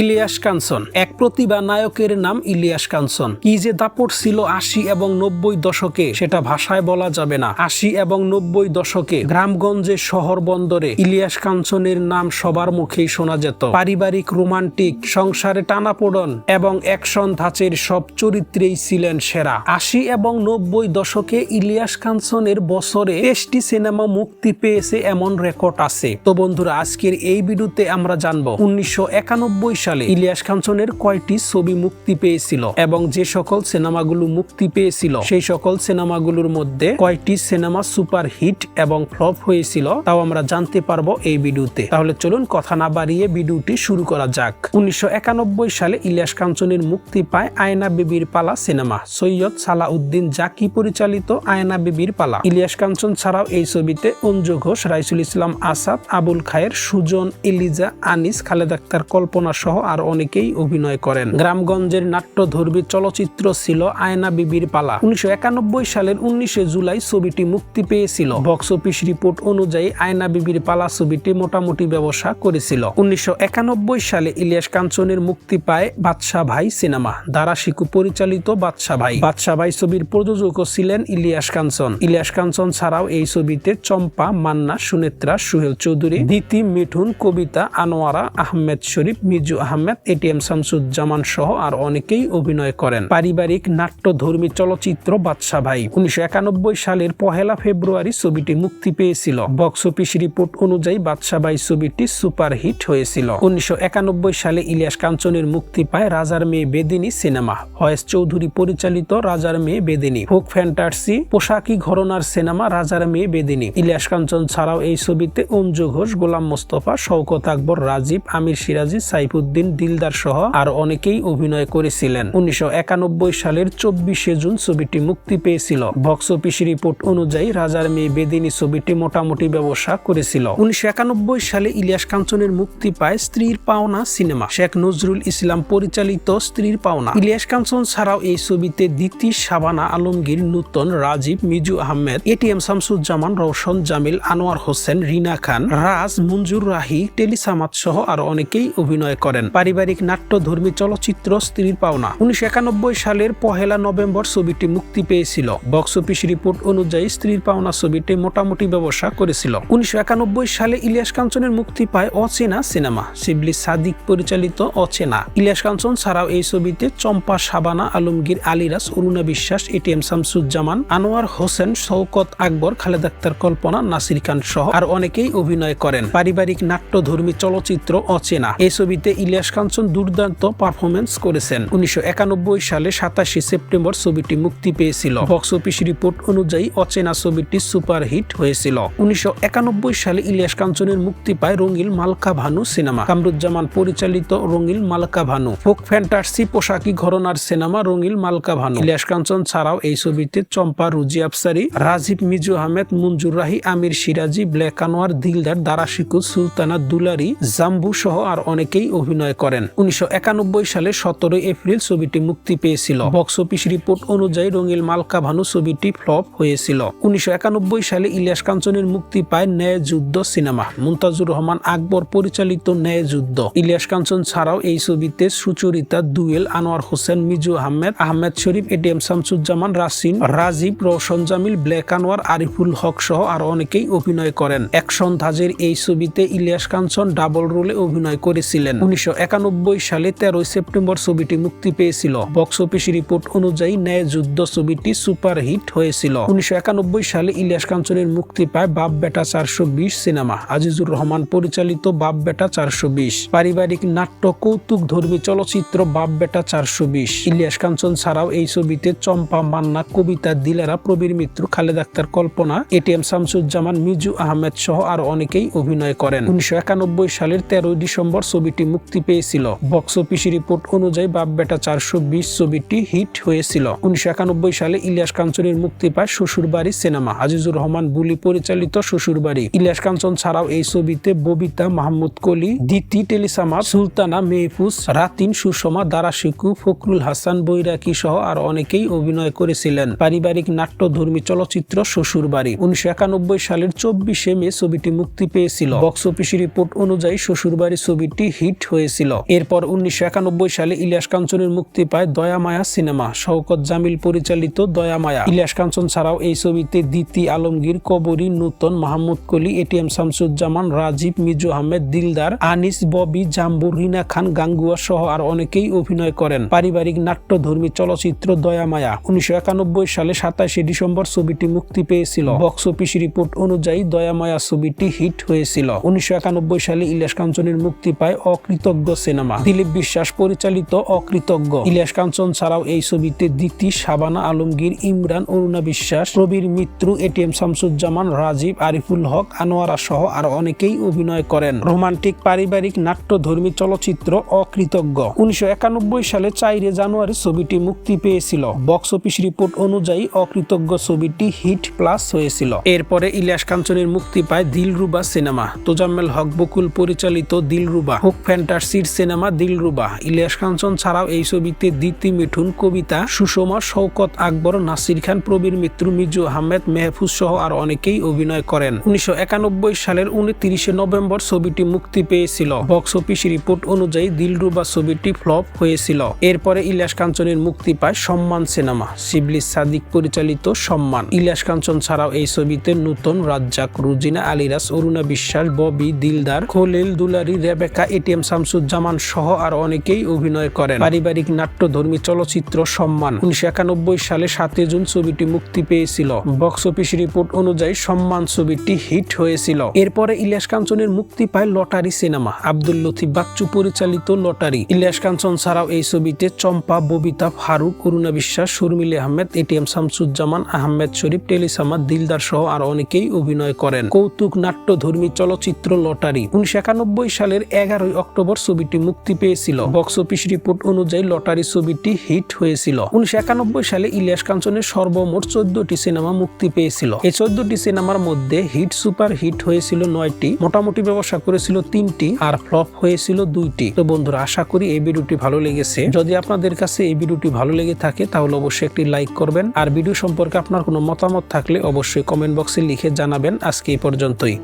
ইলিয়াস কাঞ্চন। এক প্রতিভা নায়কের নাম ইলিয়াস কাঞ্চন। কি যে দাপট ছিল আশি এবং নব্বই দশকে, সেটা ভাষায় বলা যাবে না। আশি এবং নব্বই দশকে, গ্রামগঞ্জে শহর বন্দরে ইলিয়াস কাঞ্চনের নাম সবার মুখেই শোনা যেত। পারিবারিক, রোমান্টিক, সংসারে টানাপোড়ন এবং অ্যাকশন ধাঁচের সব চরিত্রেই ছিলেন সেরা। আশি এবং নব্বই দশকে ইলিয়াস কাঞ্চনের বছরে তেইশটি সিনেমা মুক্তি পেয়েছে এমন রেকর্ড আছে। তো বন্ধুরা, আজকের এই ভিডিওতে আমরা জানব, উনিশশো একানব্বই সালে ইলিয়াস কাঞ্চনের কয়টি ছবি মুক্তি পেয়েছিল এবং যে সকল সিনেমাগুলো মুক্তি পেয়েছিল, সেই সকল সিনেমাগুলোর মধ্যে কয়টি সিনেমা সুপার হিট এবং ফ্লপ হয়েছিল তাও আমরা জানতে পারব এই ভিডিওতে। তাহলে চলুন কথা না বাড়িয়ে ভিডিওটি শুরু করা যাক। উনিশশো একানব্বই সালে ইলিয়াস কাঞ্চনের মুক্তি পায় আয়না বিবির পালা সিনেমা। সৈয়দ সালাউদ্দিন জাকি পরিচালিত আয়না বিবির পালা। ইলিয়াস কাঞ্চন ছাড়াও এই ছবিতে অঞ্জু ঘোষ, রাইসুল ইসলাম আসাদ, আবুল খায়ের, সুজন, এলিজা, আনিস, খালেদ আক্তার, কল্পনা সহ আর অনেকেই অভিনয় করেন। গ্রামগঞ্জের নাট্যধর্মী চলচ্চিত্র ছিল আয়না বিবির পালা। উনিশশো একানব্বই সালের উনিশে জুলাই ছবিটি মুক্তি পেয়েছিল। বক্স অফিস রিপোর্ট অনুযায়ী আয়না বিবির পালা ছবিটি মোটামুটি ব্যবসা করেছিল। উনিশশো একানব্বই সালে ইলিয়াস কাঞ্চনের মুক্তি পায় বাদশাহ ভাই সিনেমা। দারা শিকু পরিচালিত বাদশাহ ভাই। বাদশাহ ভাই ছবির প্রযোজকও ছিলেন ইলিয়াস কাঞ্চন। ইলিয়াস কাঞ্চন ছাড়াও এই ছবিতে চম্পা, মান্না, সুনেত্রা, সুহেল চৌধুরী, দিতি, মিঠুন, কবিতা, আনোয়ারা, আহমেদ শরীফ, মিজু আহমেদ এটিএম শামসুজ্জামান সহ আর অনেকেই অভিনয় করেন। পারিবারিক নাট্যধর্মী চলচ্চিত্র বাদশা ভাই উনিশশো একানব্বই সালের পহেলা ফেব্রুয়ারি ছবিটি মুক্তি পেয়েছিল। বক্স অফিস রিপোর্ট অনুযায়ী বাদশা ভাই ছবিটি সুপার হিট হয়েছিল। উনিশশো একানব্বই সালে ইলিয়াস কাঞ্চনের মুক্তি পায় রাজার মেয়ে বেদিনী সিনেমা। হয়েস চৌধুরী পরিচালিত রাজার মেয়ে বেদিনী। ফোক ফ্যান্টাসি, পোশাকি ঘরনার সিনেমা রাজার মেয়ে বেদিনী। ইলিয়াস কাঞ্চন ছাড়াও এই ছবিতে অঞ্জু ঘোষ, গোলাম মোস্তফা, শওকত আকবর, রাজীব, আমির সিরাজি, সাইফুদ্দিন দিলদার সহ আর অনেকেই অভিনয় করেছিলেন। উনিশশো একানব্বই সালের চব্বিশে জুন ছবিটি মুক্তি পেয়েছিল। বক্স অফিস রিপোর্ট অনুযায়ী রাজার মেয়ে বেদিনী ছবিটি মোটামুটি ব্যবসা করেছিল। উনিশশো সালে ইলিয়াস কাঞ্চনের মুক্তি পায় স্ত্রীর পাওনা সিনেমা। শেখ নজরুল ইসলাম পরিচালিত স্ত্রীর পাওনা। ইলিয়াস কাঞ্চন ছাড়াও এই ছবিতে দ্বিতীয় শাবানা আলমগীর, নূতন রাজীব, মিজু আহমেদ, এটিএম শামসুজ্জামান, রওশন জামিল, আনোয়ার হোসেন, রিনা খান, রাজ, মঞ্জুর রাহি টেলিসামাত সহ আর অনেকেই অভিনয় করেন। পারিবারিক নাট্যধর্মী চলচ্চিত্র স্ত্রীর পাওনা। উনিশশো সালের পহেলা নভেম্বর ছবিটি মুক্তি পেয়েছিল। বক্স অফিস রিপোর্ট অনুযায়ী স্ত্রীর পাওনা ছবিটি মোটামুটি ব্যবসা করেছিল। উনিশশো সালে ইলিয়াস কাঞ্চনের মুক্তি পায় অচেনা সিনেমা। শিবলি সাদিক পরিচালিত অচেনা। ইলিয়াস কাঞ্চন ছাড়াও এই ছবিতে চম্পা সাবানা আলমগীর আলিরাস অরুণা বিশ্বাস এটিএম শামসুজ্জামান, আনোয়ার হোসেন, শওকত আকবর, খালেদ আক্তার কল্পনা, নাসির খান সহ আর অনেকেই অভিনয় করেন। পারিবারিক নাট্যধর্মী চলচ্চিত্র অচেনা। এই ছবিতে ইলিয়াস কাঞ্চন দুর্দান্ত পারফরমেন্স করেছেন। উনিশশো একানব্বই সালে সাতাশে সেপ্টেম্বর ছবিটি মুক্তি পেয়েছিল। বক্স অফিস রিপোর্ট অনুযায়ী অচেনা ছবিটি সুপার হিট হয়েছিল। উনিশশো একানব্বই সালে ইলিয়াস কাঞ্চনের মুক্তি পায় রঙিল মালকা ভানু সিনেমা। কামরুজ্জামান পরিচালিত রঙিল মালকা ভানু। ফোক ফ্যান্টাসি পোশাকি ঘরনার সিনেমা রঙিল মালকা ভানু। ইলিয়াস কাঞ্চন ছাড়াও এই ছবিতে চম্পা, রুজি আফসারি, রাজীব, মিজু আহমেদ, মঞ্জুর রাহি, আমির সিরাজি, ব্ল্যাক আনোয়ার, দিলদার, দারাশিকু, সুলতানা দুলারি, জাম্বু সহ আর অনেকেই অভিনয় করেন। উনিশশো সালে সতেরোই এপ্রিল ছবিটি মুক্তি পেয়েছিল। বক্স অফিস রিপোর্ট অনুযায়ী রঙিল মালকা ভানু ছবিটি ফ্লপ হয়েছিল। উনিশশো সালে ইলিয়াস কাঞ্চনের মুক্তি পায় ন্যায় যুদ্ধ সিনেমা। মুমতাজুর রহমান আকবর পরিচালিত ন্যায় যুদ্ধ ইলিয়াস কাঞ্চন ছাড়াও এই ছবিতে Sucharita, dual, Anwar Hossain, Miju Ahmed Ahmed Sharif, ATM Shamsuzzaman, Rasin, Rajib, Rowshan Jamil, black Anwar, Ariful Haque সহ আর অনেকেই অভিনয় করেন। অ্যাকশন ধাজের এই ছবিতে ইলিয়াস কাঞ্চন ডাবল রোলে অভিনয় করেছিলেন। উনিশশো সালে তেরোই সেপ্টেম্বর ছবিটি মুক্তি পেয়েছিল। বক্স অফিস রিপোর্ট অনুযায়ী ন্যায় যুদ্ধ ছবিটি সুপার হিট হয়েছিল। উনিশশো একানব্বই সালে ইলিয়াস কাঞ্চনের মুক্তি পায় বাপ বেটা চারশো বিশ সিনেমা। আজিজুর রহমান পরিচালিত বাপ বেটা চারশো বিশ। পারিবারিক নাট্য কৌতুক ধর্মী চলচ্চিত্র বাপ বেটা চারশো বিশ। ইলিয়াস কাঞ্চন ছাড়াও এই ছবিতে চম্পা মান্না, কবিতা দিলেরা, প্রবীর মিত্র, খালেদ আক্তার কল্পনা এটিএম শামসুজ্জামান, মিজু আহমেদ সহ আর অনেকেই অভিনয় করেন। উনিশশো একানব্বই সালের তেরোই ডিসেম্বর ছবিটি মুক্তি পেয়েছিল। বক্স অফিস রিপোর্ট অনুযায়ী বাপ বেটা চারশো ছবিটি হিট হয়েছিল। উনিশশো সালে ইলিয়াস কাঞ্চনের মুক্তি পায় শ্বশুরবাড়ি সিনেমা। আজিজুর রহমান বুলি পরিচালিত শ্বশুরবাড়ি। ইলিয়াস কাঞ্চন ছাড়াও এই ছবিতে ববিতা, মাহমুদ কলি দিতি টেলিসামা সুলতানা, মেহফুজ, রাতিন, সুষমা দারাশিকু ফখরুল হাসান, বৈরাকি সহ আর অনেকেই অভিনয় করেছিলেন। পারিবারিক নাট্যধর্মী চলচ্চিত্র শ্বশুরবাড়ি। উনিশশো সালের চব্বিশে মে ছবিটি মুক্তি পেয়েছিল। বক্স অফিস রিপোর্ট অনুযায়ী শ্বশুরবাড়ি ছবিটি হিট হয়ে হয়েছিল। এরপর উনিশশো একানব্বই সালে ইলিয়াস কাঞ্চনের মুক্তি পায় দয়া মায়া সিনেমা। শওকত জামিল পরিচালিত দয়া মায়া। ইলিয়াস কাঞ্চন ছাড়াও এই ছবিতে দিতি আলমগীর, কবরী নূতন মাহমুদ কলি, এটিএম শামসুজ্জামান, রাজীব, মিজু আহমেদ, দিলদার, আনিস, ববি জাম্বু রিনা খান, গাঙ্গুয়া সহ আর অনেকেই অভিনয় করেন। পারিবারিক নাট্যধর্মী চলচ্চিত্র দয়া মায়া উনিশশো একানব্বই সালে সাতাশে ডিসেম্বর ছবিটি মুক্তি পেয়েছিল। বক্স অফিস রিপোর্ট অনুযায়ী দয়া মায়া ছবিটি হিট হয়েছিল। উনিশশো একানব্বই সালে ইলিয়াস কাঞ্চনের মুক্তি পায় অকৃতজ্ঞ সিনেমা। দিলীপ বিশ্বাস পরিচালিত অকৃতজ্ঞ। ইলিয়াস কাঞ্চন ছাড়াও এই ছবিতে দিতি শাবানা আলমগীর, ইমরান, অরুণা বিশ্বাস, প্রবীর মিত্র এটিএম শামসুজ্জামান, রাজীব, আরিফুল হক, আনোয়ারা সহ আর অনেকেই অভিনয় করেন। রোমান্টিক পারিবারিক নাট্যধর্মী চলচ্চিত্র অকৃতজ্ঞ। উনিশশো একানব্বই সালে চাইরে জানুয়ারি ছবিটি মুক্তি পেয়েছিল। বক্স অফিস রিপোর্ট অনুযায়ী অকৃতজ্ঞ ছবিটি হিট প্লাস হয়েছিল। এরপরে ইলিয়াস কাঞ্চনের মুক্তি পায় দিলরুবা সিনেমা। তোজাম্মেল হক বকুল পরিচালিত দিলরুবা। হুক হোক ফ্যান্টাসির সিনেমা দিলরুবা। ইলিয়াস কাঞ্চন ছাড়াও এই ছবিতে দিতি মিঠুন, কবিতা, সুষমা, শওকত আকবর, নাসির খান, প্রবীর মিত্র, মিজু আহমেদ, মেহফুজ সহ আর অনেকেই অভিনয় করেন। উনিশশো একানব্বই সালের উনত্রিশে নভেম্বর ছবিটি মুক্তি পেয়েছিল। বক্স অফিস রিপোর্ট অনুযায়ী দিলরুবা ছবিটি ফ্লপ হয়েছিল। এরপরে ইলিয়াস কাঞ্চনের মুক্তি পায় সম্মান সিনেমা। শিবলি সাদিক পরিচালিত সম্মান। ইলিয়াস কাঞ্চন ছাড়াও এই ছবিতে নূতন রাজ্জাক, রুজিনা আলিরাস অরুণা বিশ্বাস, ববি, দিলদার, খলিল দুলারি, রেবেকা, এটিএম শামসুজ্জামান সহ আর অনেকেই অভিনয় করেন। পারিবারিক নাট্যধর্মী চলচ্চিত্র সম্মান। উনিশশো একানব্বই সালে সাতই জুন ছবিটি মুক্তি পেয়েছিল। বক্স অফিস রিপোর্ট অনুযায়ী সম্মান ছবিটি হিট হয়েছিল। এরপরে ইলিয়াস কাঞ্চনের মুক্তি পায় লটারি সিনেমা। আব্দুল লতিফ বাচ্চু পরিচালিত লটারি। ইলিয়াস কাঞ্চন ছাড়াও এই ছবিতে চম্পা, ববিতা, ফারুক, অরুণা বিশ্বাস, শর্মিলি আহমেদ এটিএম শামসুজ্জামান, আহমেদ শরীফ, টেলিসামাদ, দিলদার সহ আর অনেকেই অভিনয় করেন। কৌতুক নাট্যধর্মী চলচ্চিত্র লটারি। উনিশশো একানব্বই সালের এগারোই অক্টোবর ছবিটি মুক্তি পেয়েছিল। বক্স অফিস রিপোর্ট অনুযায়ী লটারি ছবিটি হিট হয়েছিল। উনিশশো একানব্বই সালে ইলিয়াস কাঞ্চনের সর্বমোট চোদ্দটি সিনেমা মুক্তি পেয়েছিল। এই চোদ্দটি সিনেমার মধ্যে হিট সুপার হিট হয়েছিল নয়টি, মোটামুটি ব্যবসা করেছিল তিনটি আর ফ্লপ হয়েছিল দুইটি। তো বন্ধুরা, আশা করি এই ভিডিওটি ভালো লেগেছে। যদি আপনাদের কাছে এই ভিডিওটি ভালো লেগে থাকে, তাহলে অবশ্যই একটি লাইক করবেন। আর ভিডিও সম্পর্কে আপনার কোনো মতামত থাকলে অবশ্যই কমেন্ট বক্সে লিখে জানাবেন। আজকে এই পর্যন্তই।